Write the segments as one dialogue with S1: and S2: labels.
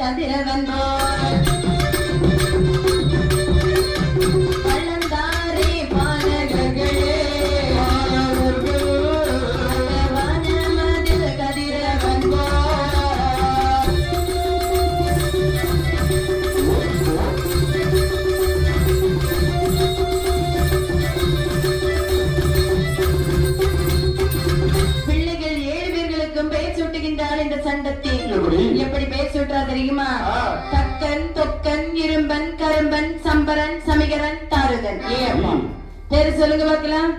S1: கதிரவன் போல்
S2: எப்படி?
S1: எப்படி பெயர் சூட்டுறா தெரியுமா. தக்கன் தொக்கன் இரும்பன் கரும்பன் சம்பரன் சமிகரன் தாருகன். ஏ அப்பா. பேரு சொல்லுங்க பார்க்கலாம்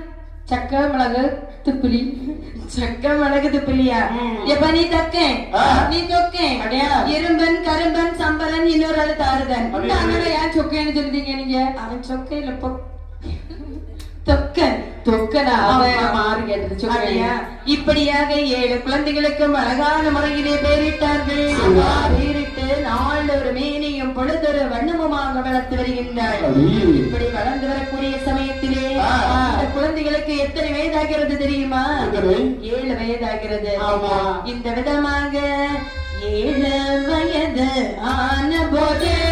S3: சக்க மிளகு துப்புளி
S1: சக்க மிளகு துப்பிலியா? எப்ப நீ தக்கன். நீ தொக்கன். இரும்பன் கரும்பன் சம்பரன் இன்னொரு ஆளு தாருதன்?
S3: அண்ணனை ஏன் சொக்கேன்னு சொல்லிட்டீங்க நீங்க?
S1: அவன் சொக்கையில பொ தொக்கன். இப்படியாக ஏழு குழந்தைகளுக்கும் அழகான முறையிலே பெயரிட்டார்கள் பெயரிட்டு நாளொரு மேனியும் பொழுதொரு வண்ணமுமாக வளர்த்து வருகின்றாள்.
S2: அடி.
S1: இப்படி வளர்ந்து வரக்கூடிய சமயத்திலே. இந்த குழந்தைகளுக்கு எத்தனை வயதாகிறது தெரியுமா? ஏழு வயதாகிறது.
S2: ஆமா.
S1: இந்த விதமாக ஏழு வயது ஆன போதே